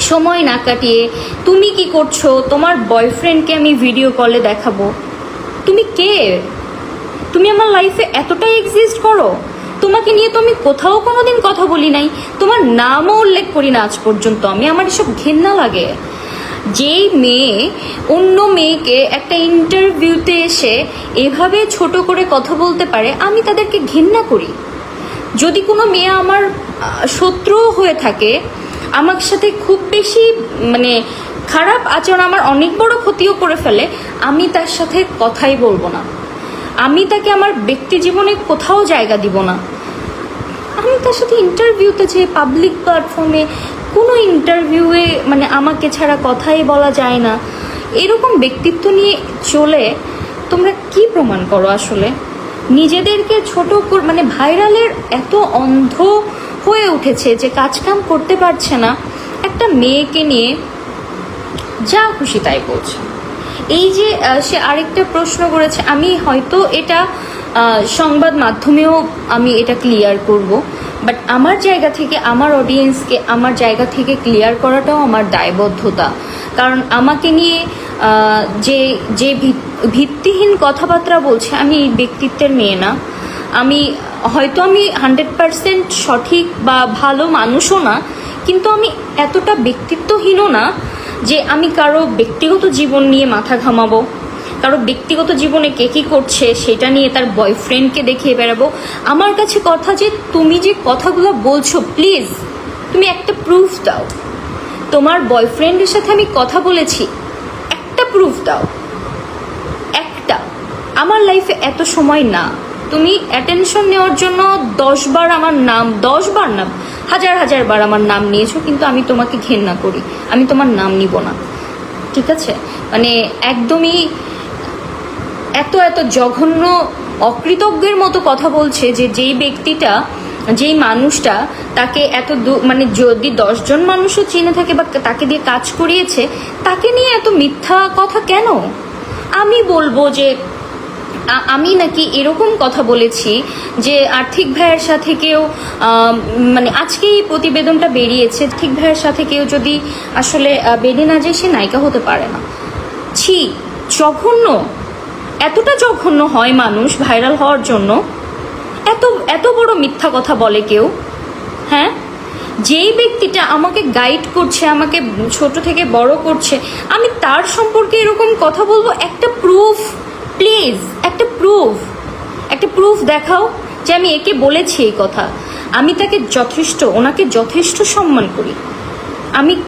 সময় না কাটিয়ে তুমি কি করছ? তোমার বয়ফ্রেন্ডকে আমি ভিডিও কলে দেখাবো। তুমি কে? তুমি আমার লাইফে এতটাই এক্সিস্ট করো? তোমাকে নিয়ে তো আমি কোথাও কোনো দিন কথা বলি নাই। তোমার নামও উল্লেখ করি না আজ পর্যন্ত। আমি আমার এসব ঘেন্না লাগে। যেই মেয়ে অন্য মেয়েকে একটা ইন্টারভিউতে এসে এভাবে ছোট করে কথা বলতে পারে আমি তাদেরকে ঘেন্না করি। যদি কোনো মেয়ে আমার আহ, শত্রুও হয়ে থাকে আমার সাথে খুব বেশি মানে খারাপ আচরণ আমার অনেক বড় ক্ষতিও করে ফেলে, আমি তার সাথে কথাই বলব না। আমি তাকে আমার ব্যক্তি জীবনে কোথাও জায়গা দিব না। আমি তার সাথে ইন্টারভিউতে যে পাবলিক প্ল্যাটফর্মে কোনো ইন্টারভিউয়ে মানে আমাকে ছাড়া কথাই বলা যায় না। এরকম ব্যক্তিত্ব নিয়ে চলে তোমরা কি প্রমাণ করো আসলে? নিজেদেরকে ছোট মানে ভাইরালের এত অন্ধ হয়ে উঠেছে যে কাজকাম করতে পারছে না, একটা মেয়েকে নিয়ে যা খুশি তাই বলছে। এই যে সে আরেকটা প্রশ্ন করেছে, আমি হয়তো এটা সংবাদ মাধ্যমেও আমি এটা ক্লিয়ার করব বাট আমার জায়গা থেকে, আমার অডিয়েন্সকে আমার জায়গা থেকে ক্লিয়ার করাটাও আমার দায়বদ্ধতা। কারণ আমাকে নিয়ে যে যে ভিত- ভিত্তিহীন কথাবার্তা বলছে, আমি ব্যক্তিত্বের মেয়ে না। আমি হয়তো আমি হান্ড্রেড পারসেন্ট সঠিক বা ভালো মানুষও না, কিন্তু আমি এতটা ব্যক্তিত্বহীনও না যে আমি কারও ব্যক্তিগত জীবন নিয়ে মাথা ঘামাবো, কারও ব্যক্তিগত জীবনে কে কী করছে সেটা নিয়ে তার বয়ফ্রেন্ডকে দেখিয়ে বেড়াবো। আমার কাছে কথা যে তুমি যে কথাগুলো বলছো, প্লিজ, তুমি একটা প্রুফ দাও। তোমার বয়ফ্রেন্ডের সাথে আমি কথা বলেছি, একটা প্রুফ দাও। একটা। আমার লাইফে এত সময় না। তুমি অ্যাটেনশন নেওয়ার জন্য দশবার আমার নাম, দশবার নাম হাজার হাজার বার আমার নাম নিয়েছো, কিন্তু আমি তোমাকে ঘেন্না করি। আমি তোমার নাম নিব না। ঠিক আছে? মানে একদমই এত এত জঘন্য, অকৃতজ্ঞের মতো কথা বলছে যে যেই ব্যক্তিটা, যেই মানুষটা তাকে এত মানে যদি দশজন মানুষও চিনে থাকে বা তাকে দিয়ে কাজ করিয়েছে, তাকে নিয়ে এত মিথ্যা কথা কেন? আমি বলব যে আমি নাকি এরকম কথা বলেছি যে আর্থিক ভাইয়ের সাথে কেউ মানে আজকে এই প্রতিবেদনটা বেরিয়েছে, আর্থিক ভাইয়ের সাথে কেউ যদি আসলে বেরিয়ে না যায়, সে নায়িকা হতে পারে না। ছি, জঘন্য। এতটা জঘন্য হয় মানুষ ভাইরাল হওয়ার জন্য। এত এত বড় মিথ্যা কথা বলে কেউ। হ্যাঁ? যেই ব্যক্তিটা আমাকে গাইড করছে, আমাকে ছোট থেকে বড় করছে, আমি তার সম্পর্কে এরকম কথা বলব একটা প্রুফ প্লিজ একটা প্রুফ একটা প্রুফ দেখাও যে আমি একে বলেছি এই কথা। আমি তাকে যথেষ্ট, ওনাকে যথেষ্ট সম্মান করি। আমি